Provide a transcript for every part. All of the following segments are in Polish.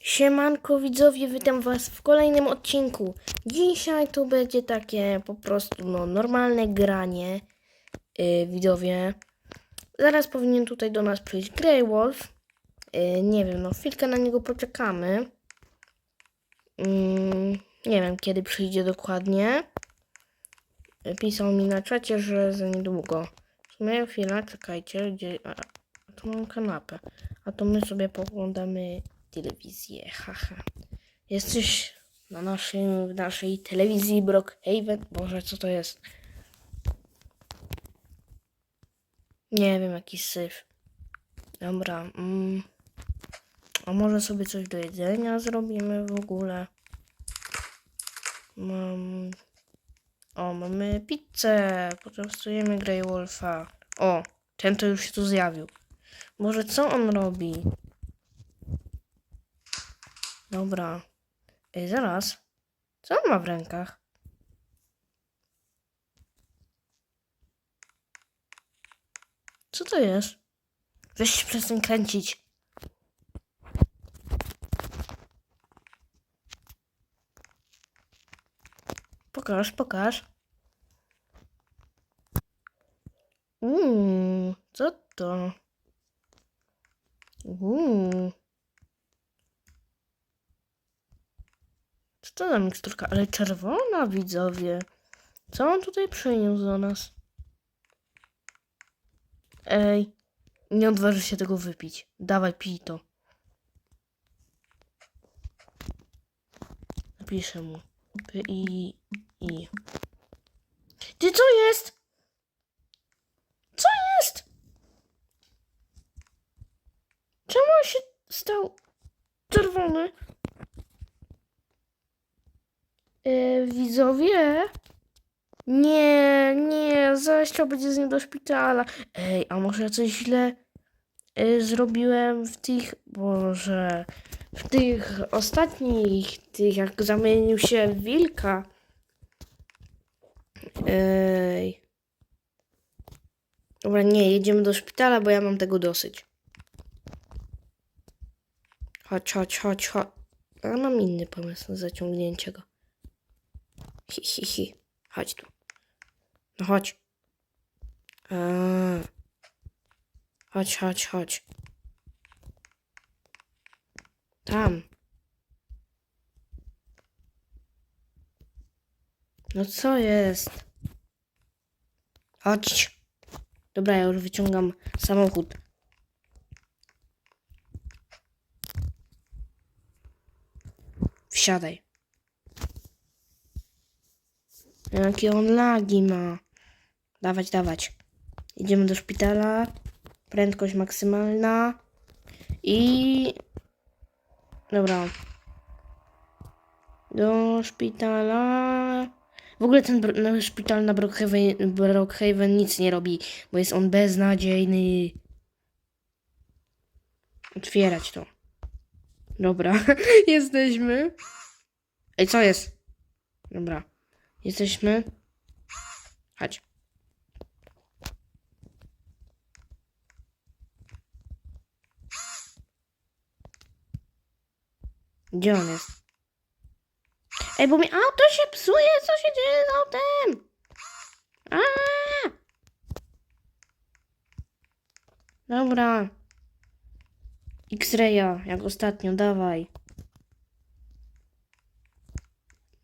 Siemanko widzowie, witam was w kolejnym odcinku. Dzisiaj to będzie takie po prostu no, normalne granie, yy, widzowie. Zaraz powinien tutaj do nas przyjść Grey Wolf. Yy, nie wiem, no chwilkę na niego poczekamy. Mm, nie wiem kiedy przyjdzie dokładnie. Yy, Pisał mi na czacie, że za niedługo. W sumie chwila, czekajcie, gdzie... A, tu mam kanapę. A to my sobie poglądamy telewizję, haha. Jesteś na naszym, w naszej telewizji Brookhaven? Boże, co to jest? Nie wiem, jakiś syf. Dobra, mm. A może sobie coś do jedzenia zrobimy w ogóle? Mam... O, mamy pizzę. Poczęstujemy Grey Wolfa. O, ten to już się tu zjawił. Może co on robi? Dobra. Ej, zaraz. Co on ma w rękach? Co to jest? Weź się przestań kręcić. Pokaż, pokaż. Uuu, co to? Uuu. Co za miksturka? Ale czerwona, widzowie. Co on tutaj przyniósł do nas? Ej, nie odważy się tego wypić. Dawaj, pij to. Napiszę mu. P i i. Ty co jest? Co jest? Czemu on się stał czerwony? E, widzowie? Nie, nie, zaś trzeba będzie z nim do szpitala. Ej, a może ja coś źle e, zrobiłem w tych, Boże, w tych ostatnich, tych jak zamienił się w wilka. Ej. Dobra, nie, jedziemy do szpitala, bo ja mam tego dosyć. Chodź, chodź, chodź, chodź. A mam inny pomysł na zaciągnięcie go. Hi, hi, hi. Chodź tu. No chodź. A. Chodź, chodź, chodź. Tam. No co jest? Chodź. Dobra, ja już wyciągam samochód. Wsiadaj. Jakie on lagi ma. Dawać, dawać. Idziemy do szpitala. Prędkość maksymalna. I... Dobra. Do szpitala. W ogóle ten no, szpital na Brookhaven, Brookhaven nic nie robi, bo jest on beznadziejny. Otwierać to. Dobra, jesteśmy. Ej, co jest? Dobra. Jesteśmy. Chodź. Gdzie on jest? Ej, bo mi auto się psuje, co się dzieje z autem? A! Dobra. X-raya, jak ostatnio, dawaj.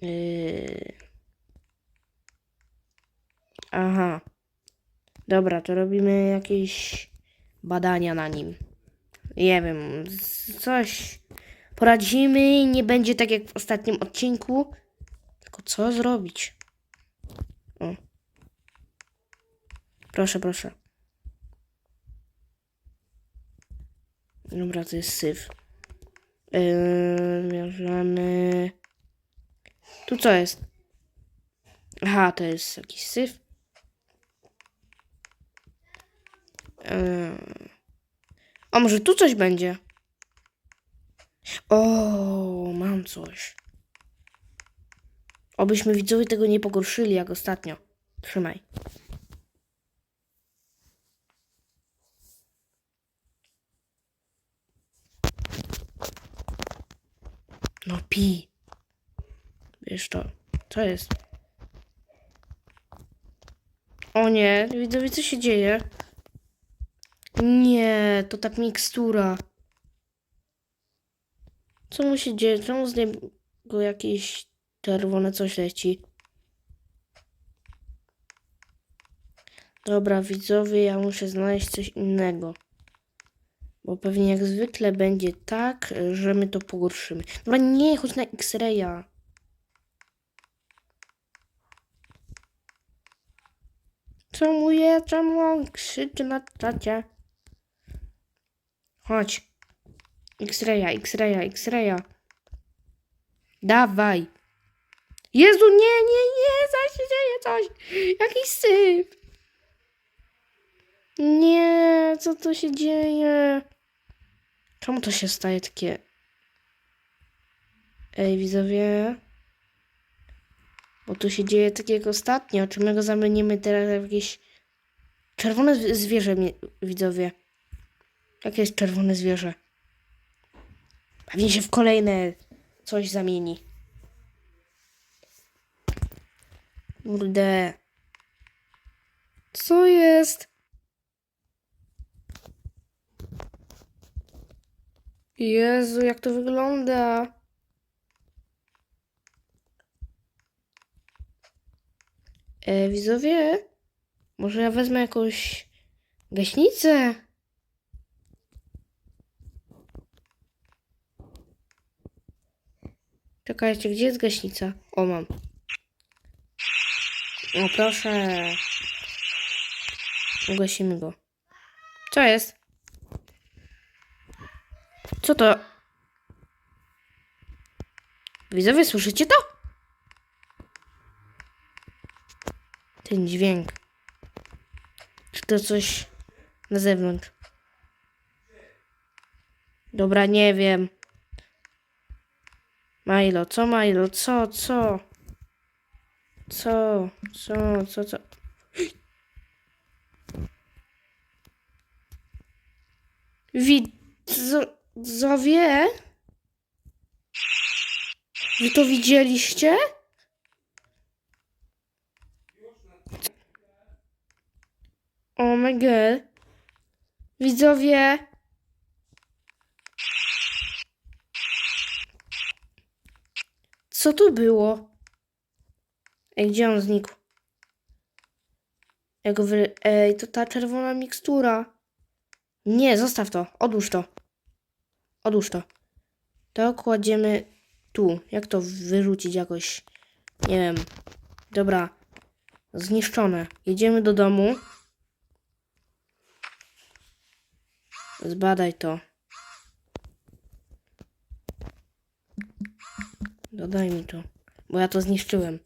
Yy... Aha. Dobra, to robimy jakieś badania na nim. Nie wiem, coś poradzimy. Nie będzie tak jak w ostatnim odcinku. Tylko co zrobić? O. Proszę, proszę. Dobra, to jest syf. Yy. Tu co jest? Aha, to jest jakiś syf. Yy. A może tu coś będzie? O, mam coś. Obyśmy widzowie tego nie pogorszyli jak ostatnio. Trzymaj. No pi. Wiesz to. Co jest? O nie, widzowie, co się dzieje? Nie, to tak mikstura. Co mu się dzieje? Czemu z niego jakieś czerwone coś leci? Dobra, widzowie, ja muszę znaleźć coś innego. Bo pewnie jak zwykle będzie tak, że my to pogorszymy. Dobra, nie, chodź na X-raya. Czemu je, czemu on krzyczy na czacie? Chodź. X-raya, X-raya, X-raya. Dawaj. Jezu, nie, nie, nie, zaś się dzieje coś. Jakiś syf. Nie, co to się dzieje? Czemu to się staje takie... Ej, widzowie. Bo tu się dzieje tak jak ostatnio. Czy my go zamienimy teraz w jakieś... Czerwone zw- zwierzę, widzowie. Jakie jest czerwone zwierzę? Pewnie się w kolejne coś zamieni. Kurde. Co jest? Jezu, jak to wygląda. E, widzowie, może ja wezmę jakąś gaśnicę? Czekajcie, gdzie jest gaśnica? O, mam. O, proszę. Ugasimy go. Co jest? Co to? Widzowie, słyszycie to? Ten dźwięk. Czy to coś na zewnątrz? Dobra, nie wiem. Milo, co Milo? Co, co? Co, co, co, co? Widzowie? Wy to widzieliście? O my god. Widzowie. Co tu było? Ej, gdzie on znikł? Jak wy... Ej, to ta czerwona mikstura. Nie, zostaw to. Odłóż to. Odłóż to. To kładziemy tu. Jak to wyrzucić jakoś? Nie wiem. Dobra. Zniszczone. Jedziemy do domu. Zbadaj to. Dodaj mi to. Bo ja to zniszczyłem.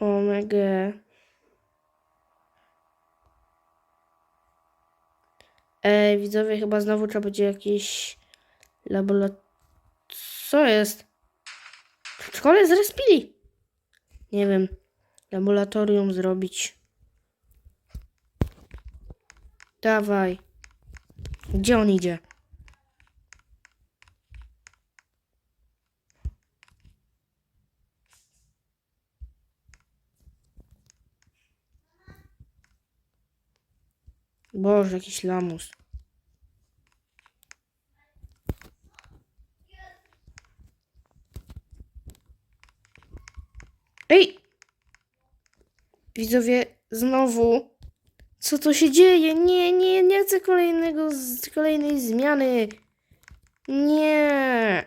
Omega. Ej, widzowie, chyba znowu trzeba będzie jakiś laboratorium. Co jest? W szkole zrespili. Nie wiem. Laboratorium zrobić. Dawaj. Gdzie on idzie? Boże, jakiś lamus. Ej! Widzowie, znowu. Co to się dzieje? Nie, nie, nie chcę kolejnego, kolejnej zmiany. Nie.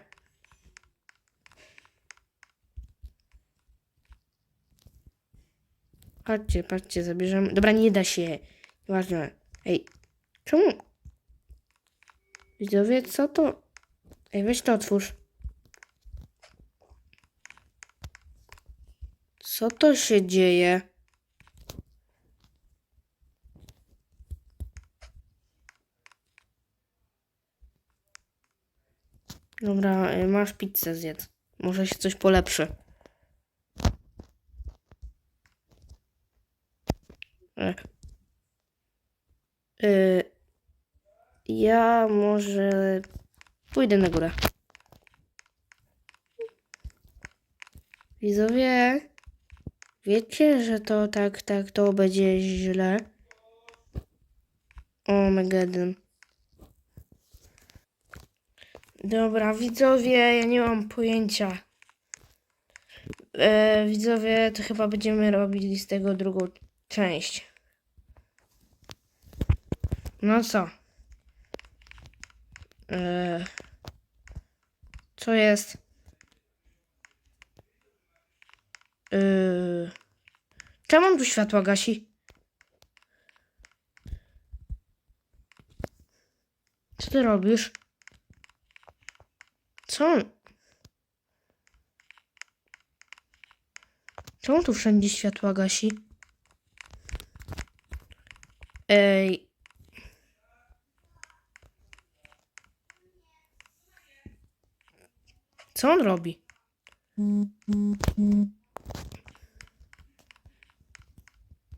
Patrzcie, patrzcie, zabierzemy. Dobra, nie da się. Nieważne. Ej, czemu? Widzowie, co to? Ej, weź to otwórz. Co to się dzieje? Dobra, y, masz pizzę zjedz. Może się coś polepszy. E. Y, ja może pójdę na górę. Widzowie, wiecie, że to tak, tak, to będzie źle. O, Megadon. Dobra, widzowie, ja nie mam pojęcia. E, widzowie, to chyba będziemy robili z tego drugą część. No co? E, co jest? E, czemu on tu światła gasi? Co ty robisz? Co? Czemu tu wszędzie światła gasi? Ej. Co on robi?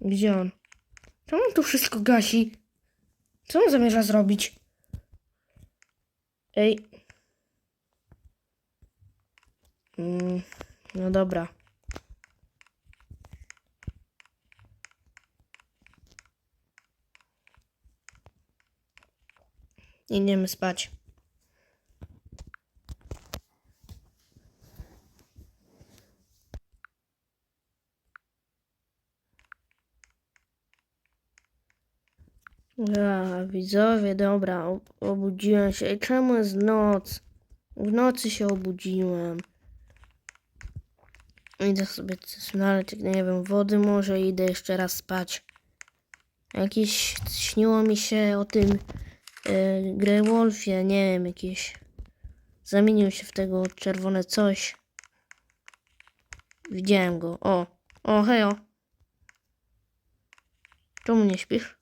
Gdzie on? Czemu on tu wszystko gasi? Co on zamierza zrobić? Ej. Mm, no dobra. Idziemy spać. Ja, widzowie, dobra, obudziłem się. Ej, czemu jest noc? W nocy się obudziłem. Idę sobie coś naleć, nie wiem, wody może idę jeszcze raz spać. Jakieś śniło mi się o tym e, Grey Wolfie, nie wiem, jakieś zamienił się w tego czerwone coś. Widziałem go. O, o, hejo. Czemu nie śpisz?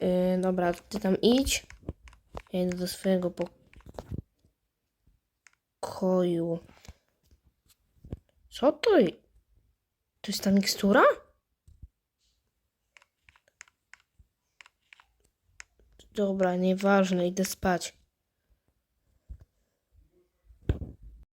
Yy, dobra, ty tam idź. Ja idę do swojego pokoju. Co to? To jest ta mikstura? Dobra, nieważne, idę spać.